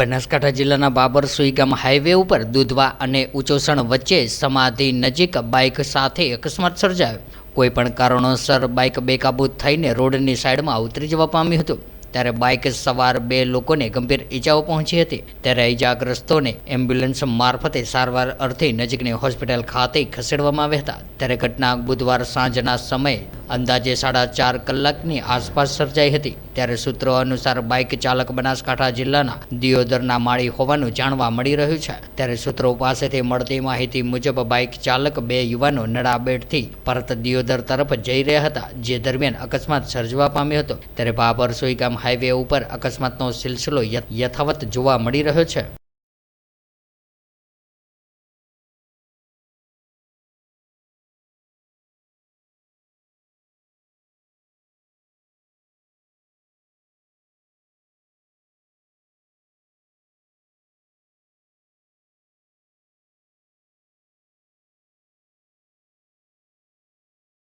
બનાસકાંઠા જિલ્લાના બાબર સુઈગામ હાઈવે ઉપર દૂધવા અને ઉચોસણ વચ્ચે સમાધિ નજીક બાઇક સાથે અકસ્માત સર્જાયો. કોઈ પણ કારણોસર બાઇક બેકાબૂ થઈને રોડની સાઈડમાં ઉતરી જવા પામ્યું હતું. ત્યારે બાઇક સવાર બે લોકોને ગંભીર ઈજાઓ પહોંચી હતી. ત્યારે ઈજાગ્રસ્તોને એમ્બ્યુલન્સ મારફતે સારવાર અર્થે નજીકની હોસ્પિટલ ખાતે ખસેડવામાં આવ્યા હતા. ત્યારે ઘટના બુધવાર સાંજના સમયે અંદાજે સાડા ચાર કલાકની આસપાસ સર્જાઈ હતી. ત્યારે સૂત્રો અનુસાર બાઇક ચાલક બનાસકાંઠા જિલ્લાના દિયોદરના માળી હોવાનું જાણવા મળી રહ્યું છે. ત્યારે સૂત્રો પાસેથી મળતી માહિતી મુજબ બાઇક ચાલક બે યુવાનો નડાબેડથી પરત દિયોદર તરફ જઈ રહ્યા હતા, જે દરમિયાન અકસ્માત સર્જવા પામ્યો હતો. ત્યારે બાબર સુઈગામ હાઈવે ઉપર અકસ્માતનો સિલસિલો યથાવત જોવા મળી રહ્યો છે.